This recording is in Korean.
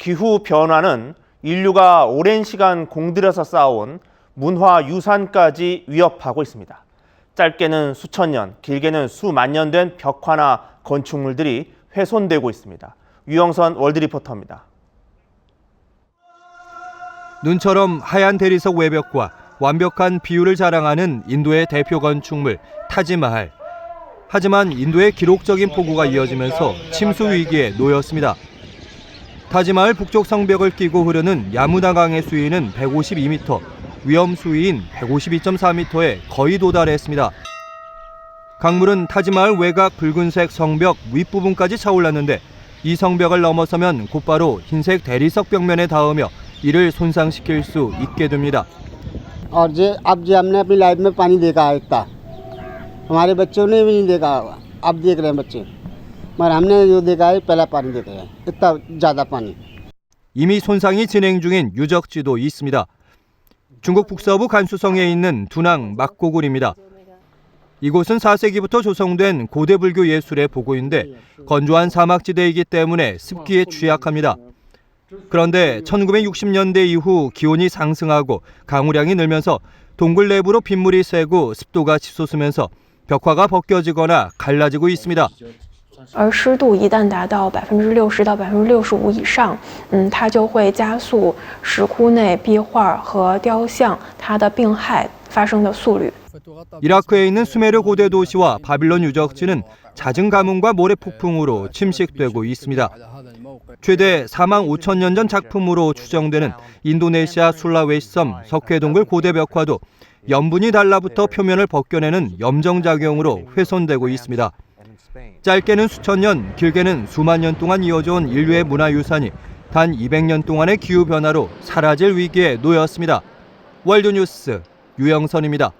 기후 변화는 인류가 오랜 시간 공들여서 쌓아온 문화 유산까지 위협하고 있습니다. 짧게는 수천 년, 길게는 수만 년 된 벽화나 건축물들이 훼손되고 있습니다. 유영선 월드리포터입니다. 눈처럼 하얀 대리석 외벽과 완벽한 비율을 자랑하는 인도의 대표 건축물 타지마할. 하지만 인도의 기록적인 폭우가 이어지면서 침수 위기에 놓였습니다. 타지마할 북쪽 성벽을 끼고 흐르는 야무나강의 수위는 152m, 위험 수위인 152.4m에 거의 도달했습니다. 강물은 타지마할 외곽 붉은색 성벽 윗부분까지 차올랐는데 이 성벽을 넘어서면 곧바로 흰색 대리석 벽면에 닿으며 이를 손상시킬 수 있게 됩니다. और जे अब जे हमने अपनी लाइफ में पानी देखा है इतना हमारे बच्चों ने भी नहीं देखा होगा अब देख रहे हैं बच्चे मगर हमने जो देखा है पहला पानी देख रहे हैं इतना ज़्यादा पानी 이미 손상이 진행 중인 유적지도 있습니다. 중국 북서부 간수성에 있는 두낭 막고굴입니다. 이곳은 4세기부터 조성된 고대 불교 예술의 보고인데 건조한 사막지대이기 때문에 습기에 취약합니다. 그런데 1960년대 이후 기온이 상승하고 강우량이 늘면서 동굴 내부로 빗물이 새고 습도가 치솟으면서 벽화가 벗겨지거나 갈라지고 있습니다. 而湿度一旦达到百分之六十到百分之六十五以上，嗯，它就会加速石窟内壁画和雕像它的病害发生的速率。 이라크에 있는 수메르 고대 도시와 바빌론 유적지는 잦은 가뭄과 모래 폭풍으로 침식되고 있습니다. 최대 4만 5천 년 전 작품으로 추정되는 인도네시아 술라웨시 섬 석회동굴 고대 벽화도 염분이 달라붙어 표면을 벗겨내는 염정작용으로 훼손되고 있습니다. 짧게는 수천 년, 길게는 수만 년 동안 이어져 온 인류의 문화유산이 단 200년 동안의 기후 변화로 사라질 위기에 놓였습니다. 월드뉴스 유영선입니다.